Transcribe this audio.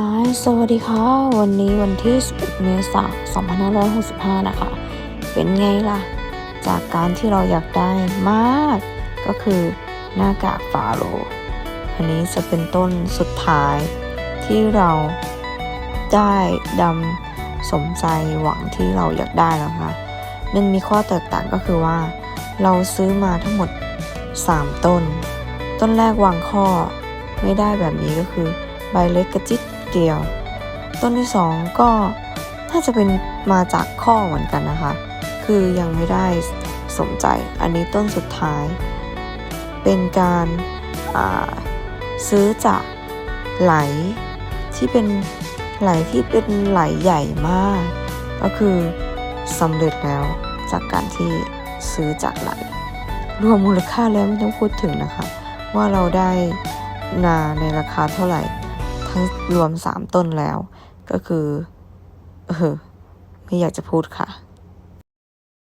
ฮายสวัสดีค่ะ วันนี้วันที่ 11 เมษายน 2565 นะคะ เป็นไงล่ะ จากการที่เราอยากได้มาก ก็คือหน้ากากฟาโรอันนี้จะเป็นต้นสุดท้ายที่เราได้ดำสมใจหวังที่เราอยากได้แล้วค่ะนึ่งมีข้อแตกต่างก็คือว่า เราซื้อมาทั้งหมด 3 ต้น ต้นแรกวางข้อไม่ได้แบบนี้ก็คือ ใบเล็กกระจิต เดียว ต้นที่สองก็น่าจะเป็นมาจากข้อเหมือนกันนะคะ คือยังไม่ได้สมใจ อันนี้ต้นสุดท้าย เป็นการาซื้อจากไหลที่เป็นไหลที่เป็นไหลใหญ่มาก ก็คือสำเร็จแล้วจากการที่ซื้อจากไหล รวมมูลค่าแล้วไม่ต้องพูดถึงนะคะ ว่าเราได้นาในราคาเท่าไหร่ ทั้งรวม3ต้นแล้ว ก็คือ เออ ไม่อยากจะพูดค่ะ